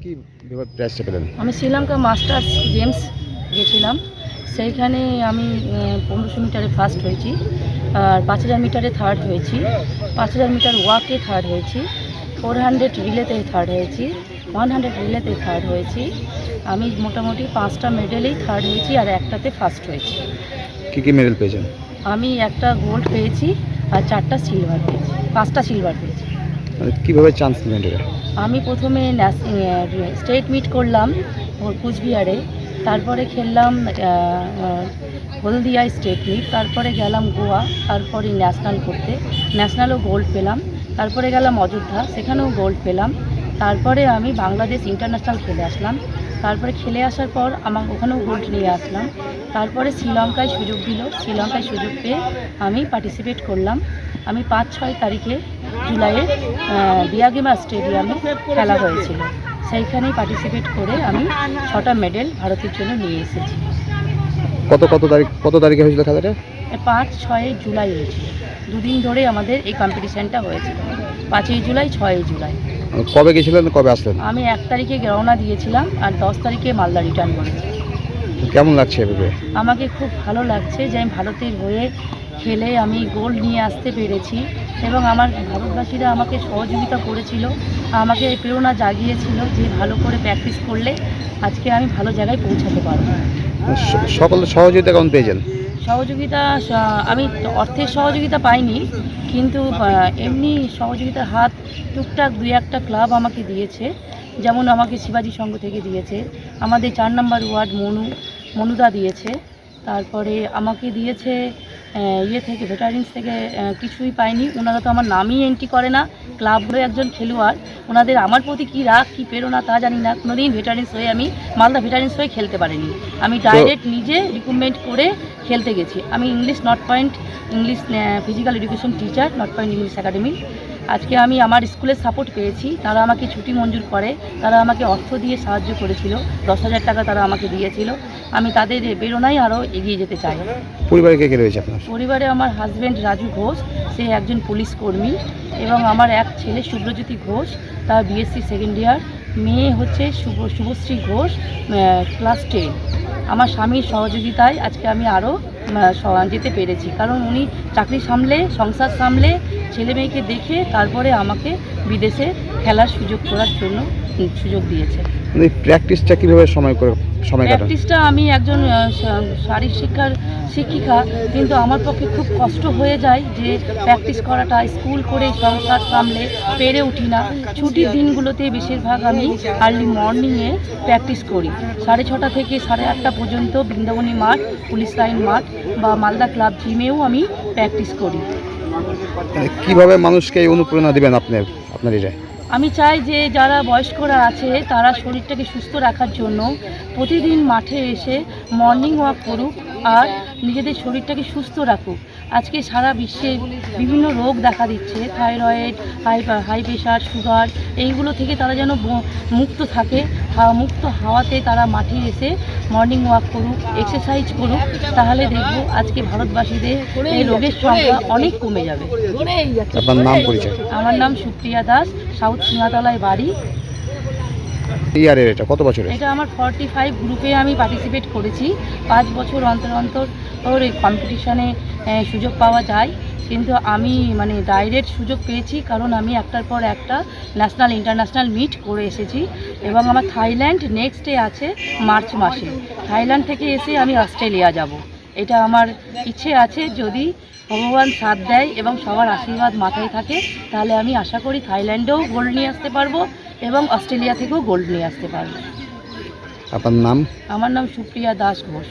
কি প্রাইজটা পেলেন? আমি শ্রীলঙ্কা মাস্টার্স গেমস গেছিলাম। সেইখানে আমি পনেরোশো মিটারে ফার্স্ট হয়েছি আর পাঁচ হাজার মিটারে থার্ড হয়েছি। পাঁচ হাজার মিটার ওয়াকে থার্ড হয়েছি ফোর হান্ড্রেড রিলেতে থার্ড হয়েছি ওয়ান হান্ড্রেড রিলেতে থার্ড হয়েছি। আমি মোটামুটি পাঁচটা মেডেলেই থার্ড হয়েছি আর একটাতে ফার্স্ট হয়েছি। কি কি মেডেল পেয়েছেন? আমি একটা গোল্ড পেয়েছি আর চারটা সিলভার পেয়েছি পাঁচটা সিলভার পেয়েছি। কীভাবে চান্স নিলেন আমি প্রথমে স্টেট মিট করলাম কুচবিহারে। তারপরে খেললাম হলদিয়া স্টেট মিট তারপরে গেলাম গোয়া, তারপরে ন্যাশনাল করতে। ন্যাশনালও গোল্ড পেলাম। তারপরে গেলাম অযোধ্যা, সেখানেও গোল্ড পেলাম। তারপরে আমি বাংলাদেশ ইন্টারন্যাশনাল খেলে আসলাম। তারপরে খেলে আসার পর আমার ওখানেও গোল্ড নিয়ে আসলাম। তারপরে শ্রীলঙ্কায় সুযোগ দিল। শ্রীলঙ্কায় সুযোগ পেয়ে আমি পার্টিসিপেট করলাম। আমি পাঁচ ছয় তারিখে জুলাইয়ে দিয়াগিমা স্টেডিয়ামে খেলা হয়েছিল। সেইখানেই পার্টিসিপেট করে আমি ছটা মেডেল ভারতের জন্য নিয়ে এসেছি। কত কত তারিখ কত তারিখে হয়েছিল খেলাটা? পাঁচ ছয় জুলাই হয়েছিল। দুদিন ধরে আমাদের এই কম্পিটিশানটা হয়েছিল। পাঁচই জুলাই ছয়ই জুলাই। মানে কবে গেছিলেন কবে আসলেন? আমি এক তারিখে রওনা দিয়েছিলাম আর দশ তারিখে মালদা রিটার্ন করেছি। কেমন লাগছে এভাবে? আমাকে খুব ভালো লাগছে যে আমি ভারতের হয়ে খেলে আমি গোল্ড নিয়ে আসতে পেরেছি এবং আমার ভারতবাসীরা আমাকে সহযোগিতা করেছিল আমাকে প্রেরণা জাগিয়েছিল যে ভালো করে প্র্যাকটিস করলে আজকে আমি ভালো জায়গায় পৌঁছাতে পারব। সকল সহযোগিতা কেমন পেয়েছেন? সহযোগিতা আমি অর্থের সহযোগিতা পাইনি কিন্তু এমনি সহযোগিতার হাত টুকটাক দুই একটা ক্লাব আমাকে দিয়েছে যেমন আমাকে শিবাজি সংঘ থেকে দিয়েছে আমাদের চার নম্বর ওয়ার্ড মনু মনুদা দিয়েছে তারপরে আমাকে দিয়েছে ইয়ে থেকে ভেটারিন্স থেকে কিছুই পাইনি। ওনারা তো আমার নামই এন্ট্রি করে না। ক্লাব হয়ে একজন খেলোয়াড়। ওনাদের আমার প্রতি কী রাগ কী প্রেরণা তা জানি না। কোনোদিন ভেটারিন্স হয়ে আমি মালদা ভেটারিন্স হয়ে খেলতে পারিনি। আমি ডাইরেক্ট নিজে রিক্রুটমেন্ট করে খেলতে গেছি। আমি English not point English physical education teacher not point English academy আজকে আমি আমার স্কুলের সাপোর্ট পেয়েছি। তারা আমাকে ছুটি মঞ্জুর করে। তারা আমাকে অর্থ দিয়ে সাহায্য করেছিল। দশ হাজার টাকা তারা আমাকে দিয়েছিল। আমি তাদের প্রেরণায় আরও এগিয়ে যেতে চাই। পরিবারে কে কে রয়েছে আপনার? পরিবারে আমার হাজব্যান্ড রাজু ঘোষ সে একজন পুলিশ কর্মী এবং আমার এক ছেলে শুভ্রজ্যোতি ঘোষ তার বিএসসি সেকেন্ড ইয়ার মেয়ে হচ্ছে শুভ শুভশ্রী ঘোষ ক্লাস টেন আমার স্বামীর সহযোগিতায় আজকে আমি আরও যেতে পেরেছি। কারণ উনি চাকরি সামলে সংসার সামলে ছেলে মেয়েকে দেখে তারপরে আমাকে বিদেশে খেলার সুযোগ করার জন্য সুযোগ দিয়েছে। মানে প্র্যাকটিসটা কীভাবে সময় করে সময় প্র্যাকটিসটা আমি একজন শারীরিক শিক্ষার শিক্ষিকা কিন্তু আমার পক্ষে খুব কষ্ট হয়ে যায় যে প্র্যাকটিস করাটা স্কুল করে সংসার সামলে পেরে উঠি না। ছুটির দিনগুলোতে বেশিরভাগ আমি আর্লি মর্নিংয়ে প্র্যাকটিস করি। সাড়ে ছটা থেকে সাড়ে আটটা পর্যন্ত বৃন্দাবনী মাঠ পুলিশ লাইন মাঠ বা মালদা ক্লাব জিমেও আমি প্র্যাকটিস করি। কীভাবে মানুষকে এই অনুপ্রেরণা দিবেন আপনার আপনার আমি চাই যে যারা বয়স্করা আছে, তারা শরীরটাকে সুস্থ রাখার জন্য প্রতিদিন মাঠে এসে মর্নিং ওয়াক করুক আর নিজেদের শরীরটাকে সুস্থ রাখুক। আজকে সারা বিশ্বে বিভিন্ন রোগ দেখা দিচ্ছে thyroid high high pressure sugar এইগুলো থেকে তারা যেন মুক্ত থাকে। হাওয়া মুক্ত হাওয়াতে তারা মাঠে এসে মর্নিং ওয়াক করুক এক্সারসাইজ করুক তাহলে দেখব আজকে ভারতবাসীদের এই রোগের সংখ্যা অনেক কমে যাবে। আমার নাম সুপ্রিয়া দাস সাউথ সিংহাতলায় বাড়ি। ইয়ারের এটা, কত বছরের? এটা আমার ফর্টি ফাইভ গ্রুপে আমি পার্টিসিপেট করেছি। পাঁচ বছর অন্তর অন্তর এই কম্পিটিশানে সুযোগ পাওয়া যায়। কিন্তু আমি মানে ডাইরেক্ট সুযোগ পেয়েছি কারণ আমি একটার পর একটা ন্যাশনাল ইন্টারন্যাশনাল মিট করে এসেছি। এবং আমার থাইল্যান্ড নেক্সট ডে আছে মার্চ মাসে। থাইল্যান্ড থেকে এসে আমি অস্ট্রেলিয়া যাব। এটা আমার ইচ্ছে আছে যদি ভগবান সাথ দেয় এবং সবার আশীর্বাদ মাথায় থাকে, তাহলে আমি আশা করি থাইল্যান্ডেও গোল্ড নিয়ে আসতে পারব। এবং অস্ট্রেলিয়া থেকেও গোল্ড নিয়ে আসতে পারব। আপনার নাম? আমার নাম সুপ্রিয়া দাস ঘোষ।